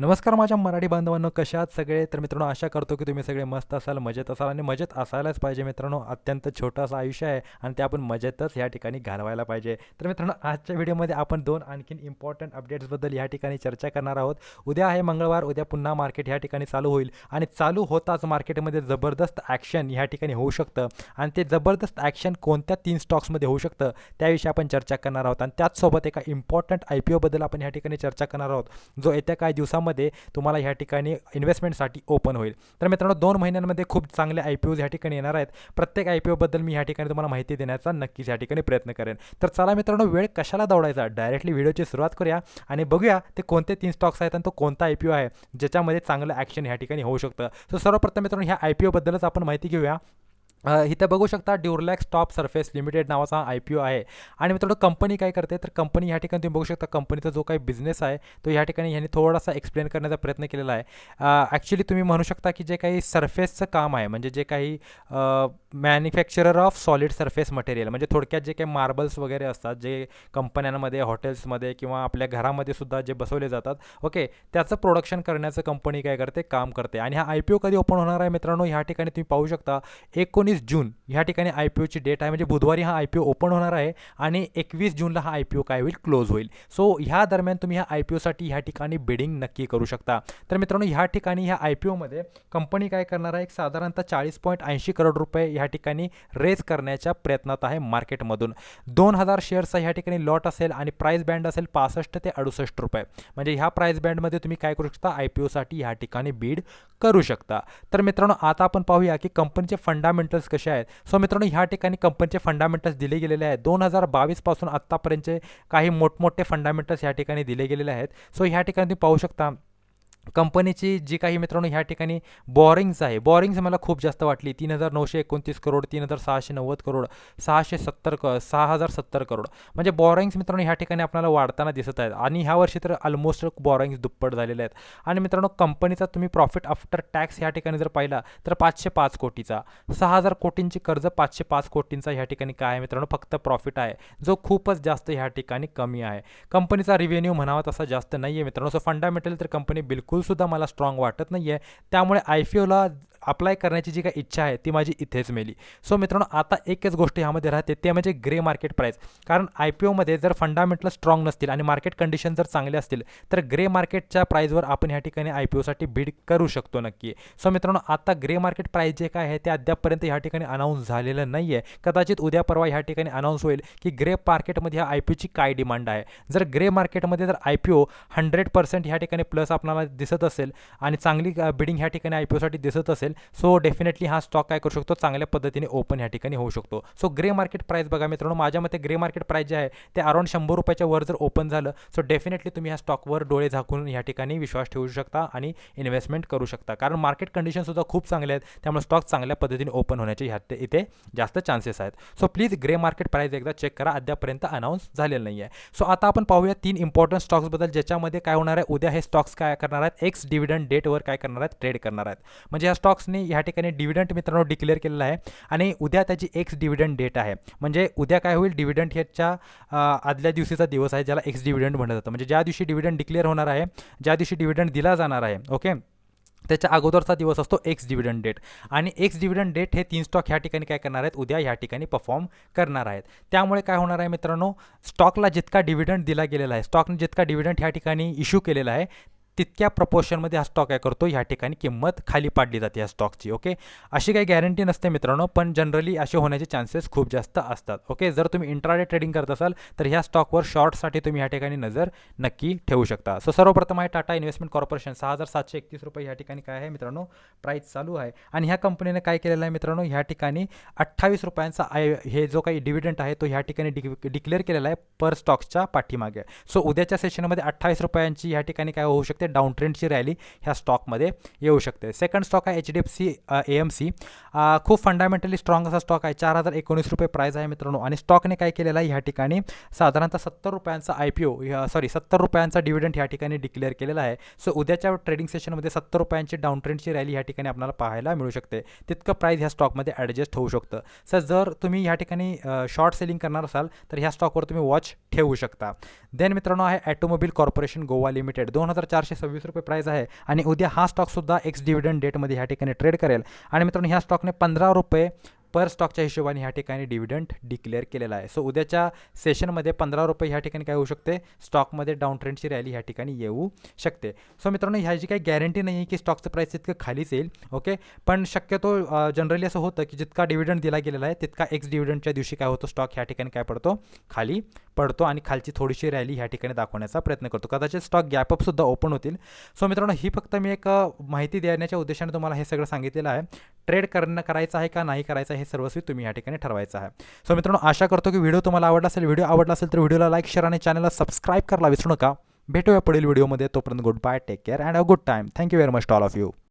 नमस्कार माझ्या मराठी बांधवांनो कशा आहात सगळे? तर मित्रांनो आशा करतो की तुम्ही सगळे मस्त असाल मजेत असाल आणि मजेत असायलाच पाहिजे मित्रांनो. अत्यंत छोटंसं आयुष्य आहे आणि ते आपण मजेतच ह्या ठिकाणी घालवायला पाहिजे. तर मित्रांनो आजच्या व्हिडिओमध्ये आपण दोन आणखीन इम्पॉर्टंट अपडेट्सबद्दल ह्या ठिकाणी चर्चा करणार आहोत. उद्या आहे मंगळवार उद्या पुन्हा मार्केट ह्या ठिकाणी चालू होईल आणि चालू होताच मार्केटमध्ये जबरदस्त ॲक्शन ह्या ठिकाणी होऊ शकतं. आणि ते जबरदस्त ॲक्शन कोणत्या तीन स्टॉक्समध्ये होऊ शकतं त्याविषयी आपण चर्चा करणार आहोत. आणि त्याचसोबत एका इम्पॉर्टंट आय पी ओबद्दल आपण ह्या ठिकाणी चर्चा करणार आहोत जो येत्या काही दिवसामध्ये तुम्हाला ह्या ठिकाणी इन्व्हेस्टमेंटसाठी ओपन होईल. तर मित्रांनो दोन महिन्यांमध्ये खूप चांगले आय पी ओज ह्या ठिकाणी येणार आहेत. प्रत्येक आय पी ओबद्दल मी ह्या ठिकाणी तुम्हाला माहिती देण्याचा नक्कीच ह्या ठिकाणी प्रयत्न करेन. तर चला मित्रांनो वेळ कशाला दौडायचा? डायरेक्टली व्हिडिओची सुरुवात करूया आणि बघूया ते कोणते तीन स्टॉक्स आहेत आणि तो कोणता आय पी ओ आहे ज्याच्यामध्ये चांगलं ॲक्शन ह्या ठिकाणी होऊ शकतं. सो सर्वप्रथम मित्रांनो ह्या आय पी ओबद्दलच आपण माहिती घेऊया. इथं बघू शकता ड्युरलॅक्स टॉप सर्फेस लिमिटेड नावाचा आय पी ओ आहे. आणि मित्रांनो कंपनी काय करते? तर कंपनी ह्या ठिकाणी तुम्ही बघू शकता कंपनीचा जो काही बिझनेस आहे तो ह्या ठिकाणी ह्यांनी थोडासा एक्सप्लेन करण्याचा प्रयत्न केलेला आहे. ॲक्च्युली तुम्ही म्हणू शकता की जे काही सर्फेसचं काम आहे म्हणजे जे काही manufacturer of solid surface material म्हणजे थोडक्यात जे काही मार्बल्स वगैरे असतात जे कंपन्यांमध्ये हॉटेल्समध्ये किंवा आपल्या घरामध्ये सुद्धा जे बसवले जातात ओके त्याचं प्रोडक्शन करण्याचं कंपनी काय करते? काम करते. आणि हा आय पी ओ कधी ओपन होणार आहे मित्रांनो? ह्या ठिकाणी तुम्ही पाहू शकता एकोणीस जून ह्या ठिकाणी आय पी ओची डेट आहे. म्हणजे बुधवारी हा आय पी ओ ओपन होणार आहे आणि एकवीस जूनला हा आय पी ओ काय होईल? क्लोज होईल. सो ह्या दरम्यान तुम्ही ह्या आय पी ओसाठी ह्या ठिकाणी बिडिंग नक्की करू शकता. तर मित्रांनो ह्या ठिकाणी ह्या आय पी ओमध्ये कंपनी काय करणार आहे? एक साधारणतः चाळीस पॉईंट ऐंशी करोड रुपये ह्या ठिकाणी रेज करण्याच्या प्रयत्नात आहे मार्केटमधून दोन हजार शेअर्सचा ह्या ठिकाणी लॉट असेल आणि प्राईस बँड असेल पासष्ट ते अडुसष्ट रुपये. म्हणजे ह्या प्राईस बँडमध्ये तुम्ही काय करू शकता? आय पी ओसाठी ह्या ठिकाणी बीड करू शकता. तर मित्रांनो आता आपण पाहूया की कंपनीचे फंडामेंटल फंडामेंटल्स कसे आहेत सो मित्रांनो ह्या ठिकाणी कंपनीचे फंडामेंटल्स दिले गेलेले आहेत. दोन हजार बावीसपासून आत्तापर्यंतचे काही मोठमोठे फंडामेंटल्स ह्या ठिकाणी दिले गेलेले आहेत. सो ह्या ठिकाणी तुम्ही पाहू शकता कंपनीची जी काही मित्रांनो ह्या ठिकाणी बॉरिंग्स आहे. बॉरिंग्स मला खूप जास्त वाटली. तीन हजार नऊशे एकोणतीस करोड तीन हजार सहाशे नव्वद करोड सहाशे सत्तर क सहा हजार सत्तर करोड. म्हणजे बॉरिंग्स मित्रांनो ह्या ठिकाणी आपल्याला वाढताना दिसत आहेत. आणि ह्या वर्षी तर ऑलमोस्ट बॉरिंग्स दुप्पट झालेले आहेत. आणि मित्रांनो कंपनीचा तुम्ही प्रॉफिट आफ्टर टॅक्स ह्या ठिकाणी जर पाहिला तर पाचशे पाच कोटीचा. सहा हजार कोटींची कर्ज पाचशे पाच कोटींचा ह्या ठिकाणी काय आहे मित्रांनो? फक्त प्रॉफिट आहे. जो खूपच जास्त ह्या ठिकाणी कमी आहे. कंपनीचा रिव्हेन्यू म्हणावा तसा जास्त नाही आहे मित्रांनो. सो फंडामेंटल तर कंपनी बिलकुल बिलकुलसुद्धा मला स्ट्रॉंग वाटत नाही आहे त्यामुळे आय पी ओला अप्लाय करण्याची जी काही इच्छा आहे ती माझी इथेच मेली. सो मित्रांनो आता एकच गोष्ट ह्यामध्ये राहते ते म्हणजे ग्रे मार्केट प्राईस कारण आय पी ओमध्ये जर फंडामेंटल स्ट्रॉंग नसतील आणि मार्केट कंडिशन जर चांगले असतील तर ग्रे मार्केटच्या प्राईजवर आपण ह्या ठिकाणी आय पी ओसाठी बीड करू शकतो नक्की. सो मित्रांनो आता ग्रे मार्केट प्राईस जे काय आहे ते अद्यापपर्यंत ह्या ठिकाणी अनाऊन्स झालेलं नाही आहे. कदाचित उद्या परवा ह्या ठिकाणी अनाऊन्स होईल की ग्रे मार्केटमध्ये ह्या आय पी ओची काय डिमांड आहे. जर ग्रे मार्केटमध्ये जर I P O hundred percent ह्या ठिकाणी प्लस आपल्याला दिसत असेल आणि चांगली बिडिंग ह्या ठिकाणी आय पी ओसाठी दिसत असेल सो डेफिनेटली हा स्टॉक काय करू शकतो? चांगल्या पद्धतीने ओपन ह्या ठिकाणी होऊ शकतो. सो ग्रे मार्केट प्राईस बघा मित्रांनो माझ्या मते ग्रे मार्केट प्राईस जे आहे ते अराउंड शंभर रुपयाच्या वर जर ओपन झालं सो डेफिनेटली तुम्ही ह्या स्टॉकवर डोळे झाकून ह्या ठिकाणी विश्वास ठेवू शकता आणि इन्व्हेस्टमेंट करू शकता. कारण मार्केट कंडिशनसुद्धा खूप चांगले आहेत त्यामुळे स्टॉक चांगल्या पद्धतीने ओपन होण्याचे ह्यात इथे जास्त चान्सेस आहेत. So please grey market price एकदा चेक करा अद्यापर्यंत अनाऊन्स झालेलं नाही आहे सो आता आपण पाहूया तीन इम्पॉर्टंट स्टॉक्सबद्दल ज्याच्यामध्ये काय होणार आहे उद्या हे स्टॉक्स काय करणार आहेत? एक्स डिव्हिडंड डेटवर काय करणार आहेत? ट्रेड करणार आहेत. म्हणजे ह्या स्टॉक्सनी ह्या ठिकाणी डिव्हिडंट मित्रांनो डिक्लेअर केलेला आहे आणि उद्या त्याची एक्स डिव्हिडंट डेट आहे. म्हणजे उद्या काय होईल? डिव्हिडंट ह्याच्या आदल्या दिवशीचा दिवस आहे ज्याला एक्स डिव्हिडंट म्हणलं जातं. म्हणजे ज्या दिवशी डिव्हिडंट डिक्लेअर होणार आहे ज्या दिवशी डिव्हिडंट दिला जाणार आहे ओके? त्याच्या अगोदरचा दिवस असतो एक्स डिव्हिडंड डेट. आणि एक्स डिव्हिडंड डेट हे तीन स्टॉक ह्या ठिकाणी काय करणार आहेत? उद्या ह्या ठिकाणी परफॉर्म करणार आहेत. त्यामुळे काय होणार आहे मित्रांनो? स्टॉकला जितका डिव्हिडंड दिला गेलेला आहे स्टॉकने जितका डिव्हिडंड ह्या ठिकाणी इश्यू केलेला आहे तितक्या प्रपोर्शनमध्ये हा स्टॉक काय करतो. ह्या ठिकाणी किंमत खाली पाडली जाते या स्टॉकची ओके अशी काही गॅरंटी नसते मित्रांनो पण जनरली असे होण्याचे चान्सेस खूप जास्त असतात ओके जर तुम्ही इंट्राडे ट्रेडिंग करत असाल तर ह्या स्टॉकवर शॉर्टसाठी तुम्ही ह्या ठिकाणी नजर नक्की ठेवू शकता. सो सर्वप्रथम आहे टाटा इन्व्हेस्टमेंट कॉर्पोरेशन सहा हजार सातशे एकतीस रुपये ह्या ठिकाणी काय आहे मित्रांनो? प्राईस चालू आहे. आणि ह्या कंपनीने काय केलेलं आहे मित्रांनो? ह्या ठिकाणी अठ्ठावीस रुपयांचा आय हे जो काही डिव्हिडंट आहे तो ह्या ठिकाणी डिक डिक्लेअर केलेला आहे पर स्टॉक्सच्या पाठीमागे. सो उद्याच्या सेशनमध्ये अठ्ठावीस रुपयांची ह्या ठिकाणी काय होऊ शकते? डाऊन ट्रेंडची रॅली ह्या स्टॉकमध्ये येऊ शकते. सेकंड स्टॉक आहे H D F C A M C खूप फंडामेंटली स्ट्रॉंग असा स्टॉक आहे. चार हजार एकोणीस रुपये प्राईस आहे मित्रांनो. आणि स्टॉकने काय केलेला आहे? ह्या ठिकाणी साधारणतः सत्तर रुपयांचा आय पी ओ सॉरी सत्तर रुपयांचा डिव्हिडंट ह्या ठिकाणी डिक्लेअर केलेला आहे. सो उद्याच्या ट्रेडिंग सेशनमध्ये सत्तर रुपयांची डाऊन ट्रेंडची रॅली ह्या ठिकाणी आपल्याला पाहायला मिळू शकते. तितकं प्राईस ह्या स्टॉकमध्ये ॲडजस्ट होऊ शकतं. सर जर तुम्ही ह्या ठिकाणी शॉर्ट सेलिंग करणार असाल तर ह्या स्टॉकवर तुम्ही वॉच ठेवू शकता. देन मित्रांनो आहे ॲटोमोबाईल कॉर्पोरेशन गोवा लिमिटेड दोन हजार चारशे सव्वीस रुपये प्राईज आहे. आणि उद्या हा स्टॉकसुद्धा एक्स डिव्हिडंड डेटमध्ये ह्या ठिकाणी ट्रेड करेल. आणि मित्रांनो ह्या स्टॉकने पंधरा रुपये पर स्टॉकच्या हिशोबाने ह्या ठिकाणी डिव्हिडंड डिक्लेअर केलेला आहे. सो उद्याच्या सेशनमध्ये पंधरा रुपये ह्या ठिकाणी काय होऊ शकते? स्टॉकमध्ये डाऊन ट्रेंडची रॅली ह्या ठिकाणी येऊ शकते. सो मित्रांनो ह्याची काही गॅरंटी नाही आहे की स्टॉकचं प्राईस इतकं खालीच येईल ओके पण शक्यतो जनरली असं होतं की जितका डिव्हिडंड दिला गेलेला आहे तितका एक्स डिव्हिडंडच्या दिवशी काय होतो? स्टॉक ह्या ठिकाणी काय पडतो? खाली पडतो आणि खालची थोडीशी रॅली ह्या ठिकाणी दाखवण्याचा प्रयत्न करतो. कदाचित स्टॉक गॅपअपसुद्धा ओपन होतील. सो मित्रांनो ही फक्त मी एक माहिती देण्याच्या उद्देशाने तुम्हाला हे सगळं सांगितलेलं आहे. ट्रेड करणं करायचं आहे का नाही करायचं आहे हे सर्वस्वी तुम्ही या ठिकाणी ठरवायचं आहे. सो मित्रांनो आशा करतो की व्हिडिओ तुम्हाला आवडला असेल. व्हिडिओ आवडला असेल तर व्हिडिओला लाईक शेअर आणि चॅनलला सबस्क्राईब करायला विसरू नका. भेटूया पुढील व्हिडिओमध्ये. तोपर्यंत good bye take care and a good time thank you very much all of you